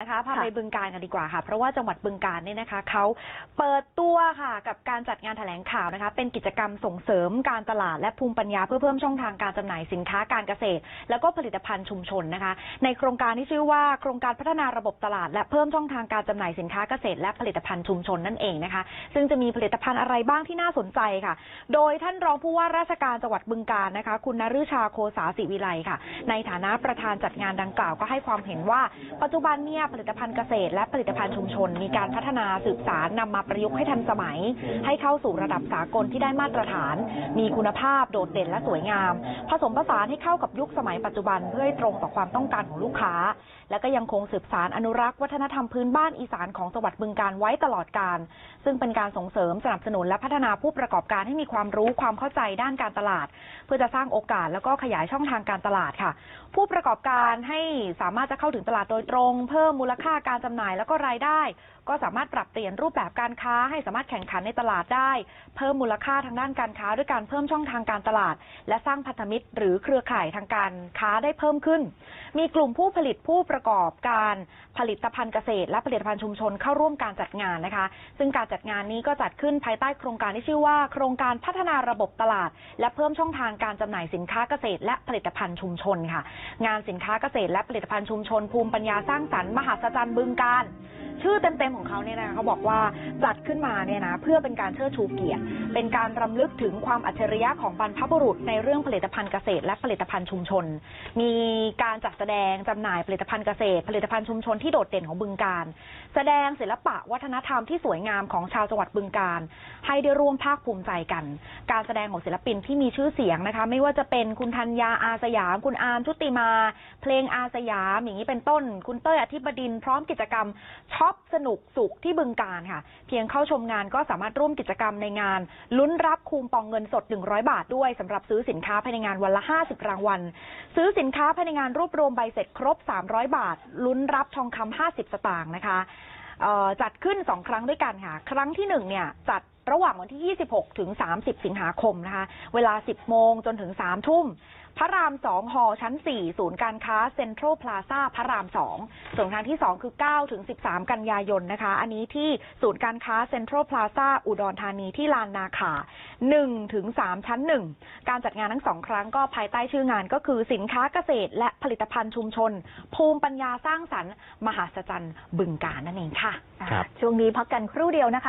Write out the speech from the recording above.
นะคะพาค่ะไปบึงการกันดีกว่าค่ะ เพราะว่าจังหวัดบึงการเนี่ยนะคะเขาเปิดตัวค่ะกับการจัดงานแถลงข่าวนะคะ เป็นกิจกรรมส่งเสริมการตลาดและภูมิปัญญาเพื่อเพิ่มช่องทางการจำหน่ายสินค้าการเกษตร แล้วก็ผลิตภัณฑ์ชุมชนนะคะ ในโครงการที่ชื่อว่าโครงการพัฒนาระบบตลาด และเพิ่มช่องทางการจำหน่ายสินค้าเกษตร และผลิตภัณฑ์ชุมชนนั่นเองนะคะ ซึ่งจะมีผลิตภัณฑ์อะไรบ้างที่น่าสนใจค่ะ โดยท่านรองผู้ว่าราชการจังหวัดบึงการนะคะ คุณนฤชาโคสาศิวิไลค่ะ ในฐานะประธานจัดงานดังกล่าวก็ให้ความเห็นว่าปัจจุบันเนี่ยผลิตภัณฑ์เกษตร และผลิตภัณฑ์ชุมชน มีการพัฒนาสืบสารนำมาประยุกต์ให้ทันสมัย ให้เข้าสู่ระดับสากลที่ได้มาตรฐาน มีคุณภาพโดดเด่นและสวยงาม ผสมผสานให้เข้ากับยุคสมัยปัจจุบันเพื่อให้ตรงต่อความต้องการของลูกค้า และก็ยังคงสืบสารอนุรักษ์วัฒนธรรมพื้นบ้านอีสานของจังหวัดบึงการไว้ตลอดการ ซึ่งเป็นการส่งเสริมสนับสนุนและพัฒนาผู้ประกอบการให้มีความรู้ความเข้าใจด้านการตลาด เพื่อจะสร้างโอกาสแล้วก็ขยายช่องทางการตลาดค่ะ ผู้ประกอบการให้สามารถจะเข้าถึงตลาดโดยตรง เพิ่มมูลค่าการจำหน่ายแล้วก็รายได้ ก็สามารถปรับเปลี่ยนรูปแบบการค้าให้สามารถแข่งขันในตลาดได้ เพิ่มมูลค่าทางด้านการค้าด้วยการเพิ่มช่องทางการตลาด และสร้างพันธมิตร หรือเครือข่ายทางการค้าได้เพิ่มขึ้น มีกลุ่มผู้ผลิตผู้ประกอบการผลิตภัณฑ์เกษตร และผลิตภัณฑ์ชุมชนเข้าร่วมการจัดงานนะคะ ซึ่งการจัดงานนี้ก็จัดขึ้นภายใต้โครงการที่ชื่อว่า โครงการพัฒนาระบบตลาด และเพิ่มช่องทางการจำหน่ายสินค้าเกษตร และผลิตภัณฑ์ชุมชนค่ะ งานสินค้าเกษตร และผลิตภัณฑ์ชุมชนภูมิปัญญาสร้างสรรค์มหัศจรรย์บึงการชื่อเต็มๆของเขาเนี่ยนะเขาบอกว่าจัดขึ้นมาเนี่ยนะเพื่อเป็นการเชิดชูเกียรติเป็นการรำลึกถึงความอัจฉริยะของบรรพบุรุษในเรื่องผลิตภัณฑ์เกษตร และผลิตภัณฑ์ชุมชน มีการจัดแสดงจำหน่ายผลิตภัณฑ์เกษตร ผลิตภัณฑ์ชุมชนที่โดดเด่นของบึงการ แสดงศิลปะวัฒนธรรมที่สวยงามของชาวจังหวัดบึงการ ให้ได้ร่วมภาคภูมิใจกัน การแสดงของศิลปินที่มีชื่อเสียงนะคะ ไม่ว่าจะเป็นคุณธัญญาอาสยาม คุณอาร์มชุติมา เพลงอาสยามอย่างนี้เป็นต้น คุณเต้ยอธิบดินพร้อมกิจกรรมช็อปสนุกสุขที่บึงการค่ะ เพียงเข้าชมงานก็สามารถร่วมกิจกรรมในงานลุ้นรับคูปองเงินสด 100 บาทด้วยสำหรับซื้อสินค้าภายในงานวันละ 50 รางวัล ซื้อสินค้าภายในงานรวบรวมใบเสร็จครบ 300 บาท ลุ้นรับทองคำ50 สตางค์นะคะเอ่อจัดขึ้น 2 ครั้งด้วยกันค่ะ ครั้งที่1เนี่ยจัด ระหว่างวันที่ 26 ถึง 30 สิงหาคมนะคะ เวลา 10 โมงจนถึง 3 ทุ่ม พระราม 2 หอชั้น 4 ศูนย์การค้าเซ็นทรัลพลาซ่าพระราม 2 ส่วนครั้งที่ 2 คือ 9 ถึง 13 กันยายนนะคะ อันนี้ที่ศูนย์การค้าเซ็นทรัลพลาซ่าอุดรธานีที่ลานนาขา1ถึง3ชั้น 1 การจัดงานทั้งสองครั้งก็ภายใต้ชื่องานก็คือสินค้าเกษตร และผลิตภัณฑ์ชุมชน ภูมิปัญญาสร้างสรรค์ มหาศจรรย์บึงการนั่นเองค่ะอ่าครับช่วงนี้พักกันครู่เดียวนะคะ